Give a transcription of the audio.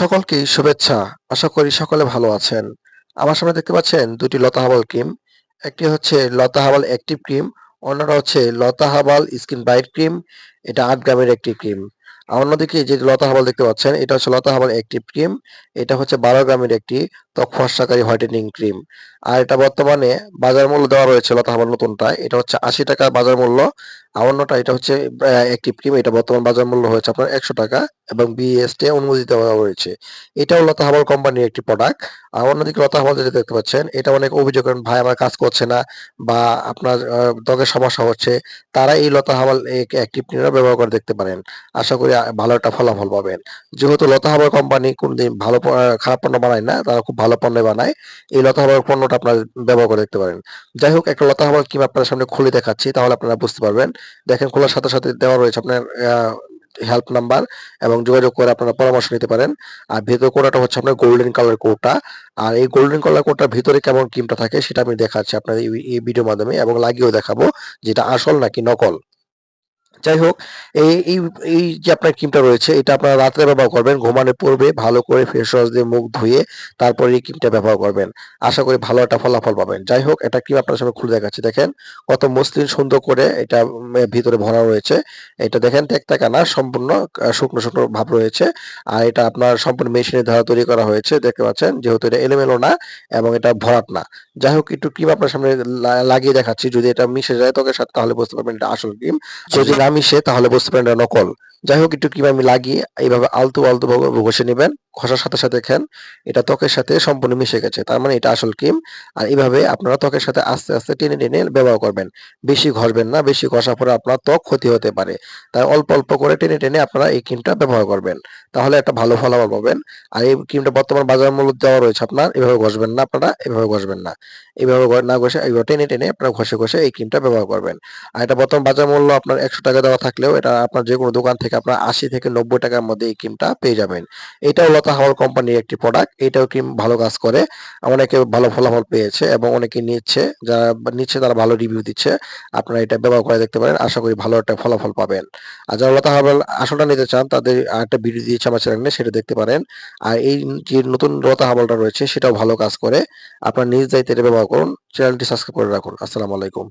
সকলকে শুভেচ্ছা। আশা করি সকলে ভালো আছেন। আমার সামনে দেখতে পাচ্ছেন দুটি লতা হাবাল ক্রিম। একটি হচ্ছে লতা হাবাল অ্যাক্টিভ ক্রিম অন্যটা হচ্ছে লতা হাবাল স্কিন ব্রাইট ক্রিম এটা আট গ্রামের একটি ক্রিম অন্যদিকে যে লতা হাবাল দেখতে পাচ্ছেন, এটা হচ্ছে লতা হাবাল অ্যাক্টিভ ক্রিম এটা হচ্ছে বারো গ্রামের একটি ত্বক ফর্সাকারী হোয়াইটেনিং ক্রিম আর এটা বর্তমানে বাজার মূল্য দেওয়া রয়েছে, লতা হার্বাল নতুনটা। এটা হচ্ছে আশি টাকা বাজার মূল্য। আর এটা হচ্ছে অ্যাক্টিভ ক্রিম এটা বর্তমান বাজার মূল্য হয়েছে আপনার একশো টাকা এবং বিএসটি অনুমোদিত দেওয়া রয়েছে। এটাও লতা হার্বাল কোম্পানির একটি প্রোডাক্ট আর অন্যদিকে লতা হার্বাল যেটা দেখতে পাচ্ছেন, এটা অনেক অভিযোগ করেন, ভাই, আমার কাজ করছে না বা আপনার ত্বকের সমস্যা হচ্ছে। তারা এই লতা হার্বাল অ্যাক্টিভ ক্রিমটা ব্যবহার করে দেখতে পারেন। আশা করি ভালো একটা ফলাফল পাবেন। যেহেতু লতা হার্বাল কোম্পানি কোনদিন ভালো খারাপ পণ্য বানায় না, তারা খুব ভালো পণ্য বানায়। এই লতা হার্বাল পণ্যটা আপনারা ব্যবহার করে দেখতে পারেন। যাই হোক, একটা লতা হার্বাল ক্রিম আপনার সামনে খুলে দেখাচ্ছি, তাহলে আপনারা বুঝতে পারবেন। দেখেন, খোলার সাথে সাথে দেওয়া রয়েছে আপনার হেল্প নাম্বার এবং যোগাযোগ করে আপনারা পরামর্শ নিতে পারেন। আর ভেতর কোটাটা হচ্ছে আপনার গোল্ডেন কালার কোটা। আর এই গোল্ডেন কালার কোটার ভিতরে কেমন ক্রিমটা থাকে, সেটা আমি দেখাচ্ছি আপনাদের এই ভিডিওর মাধ্যমে এবং লাগিয়েও দেখাবো, যেটা আসল নাকি নকল। যাই হোক এই এই এই যে আপনার ক্রিমটা রয়েছে, এটা আপনারা রাত্রে ব্যবহার করবেন, ঘুমানোর পূর্বে ভালো করে ফেস ওয়াশ দিয়ে মুখ ধুয়ে তারপরে এই ক্রিমটা ব্যবহার করবেন। আশা করি ভালো একটা ফলাফল পাবেন। যাই হোক এটা ক্রিম আপনার সামনে খুলে দেখাচ্ছি, দেখেন। কত মসৃণ, সুন্দর করে এটা ভিতরে ভরা রয়েছে। এটা দেখেন টেকটাকা না সম্পূর্ণ শুকনো শুকনো ভাব রয়েছে। আর এটা আপনার সম্পূর্ণ মেশিনের দ্বারা তৈরি করা হয়েছে, দেখতে পাচ্ছেন? যেহেতু এটা এলোমেলো না এবং এটা ভরাট না। যাই হোক একটু ক্রিম আপনার সামনে লাগিয়ে দেখাচ্ছি। যদি এটা মিশে যায় ত্বকের সাথে তাহলে বুঝতে পারবেন এটা আসল ক্রিম যদি না মিশে তাহলে বুঝতে পারেন এটা নকল। যাই হোক, একটু কীভাবে লাগিয়ে এইভাবে আলতু আলতু ভাবে ঘষে নেবেন। ঘষার সাথে সাথে দেখেন এটা ত্বকের সাথে সম্পূর্ণ মিশে গেছে। তার মানে এটা আসল ক্রিম। আর এইভাবে আপনারা ত্বকের সাথে আস্তে আস্তে টেনে টেনে ব্যবহার করবেন। বেশি ঘষবেন না, বেশি ঘষার পরে আপনার ত্বক ক্ষতি হতে পারে। তাই অল্প অল্প করে টেনে টেনে আপনারা এই ক্রিমটা ব্যবহার করবেন। তাহলে একটা ভালো ফলাফল পাবেন। আর এই ক্রিমটা বর্তমান বাজার মূল্য দেওয়া রয়েছে আপনার, এভাবে ঘষবেন না আপনারা, এভাবে ঘষবেন না। এইভাবে ঘ- না ঘষে এইভাবে টেনে টেনে আপনারা ঘষে ঘষে এই ক্রিমটা ব্যবহার করবেন। আর এটা বর্তমান বাজার মূল্য আপনার একশো টাকা দেওয়া থাকলেও এটা আপনার যে কোনো দোকান থেকে আপনার আশি থেকে নব্বই টাকার মধ্যে এই ক্রিমটা পেয়ে যাবেন। এটাও লতা হাওয়ার কোম্পানির একটি প্রোডাক্ট এটাও ক্রিম ভালো কাজ করে। অনেকে ভালো ফলাফল পেয়েছে এবং অনেকে নিচ্ছে, যারা নিচ্ছে তারা ভালো রিভিউ দিচ্ছে। আপনারা এটা ব্যবহার করে দেখতে পারেন, আশা করি ভালো একটা ফলাফল পাবেন। আর যারা লতা হার্বাল আসলটা নিতে চান, তাদের একটা ভিডিও দিয়েছে আমার চ্যানেলে সেটা দেখতে পারেন। আর এই যে নতুন লতা হাওয়ালটা রয়েছে, সেটাও ভালো কাজ করে। আপনার নিজ দায়িত্বে এটা ব্যবহার করুন চ্যানেলটি সাবস্ক্রাইব করে রাখুন। আসসালামু আলাইকুম।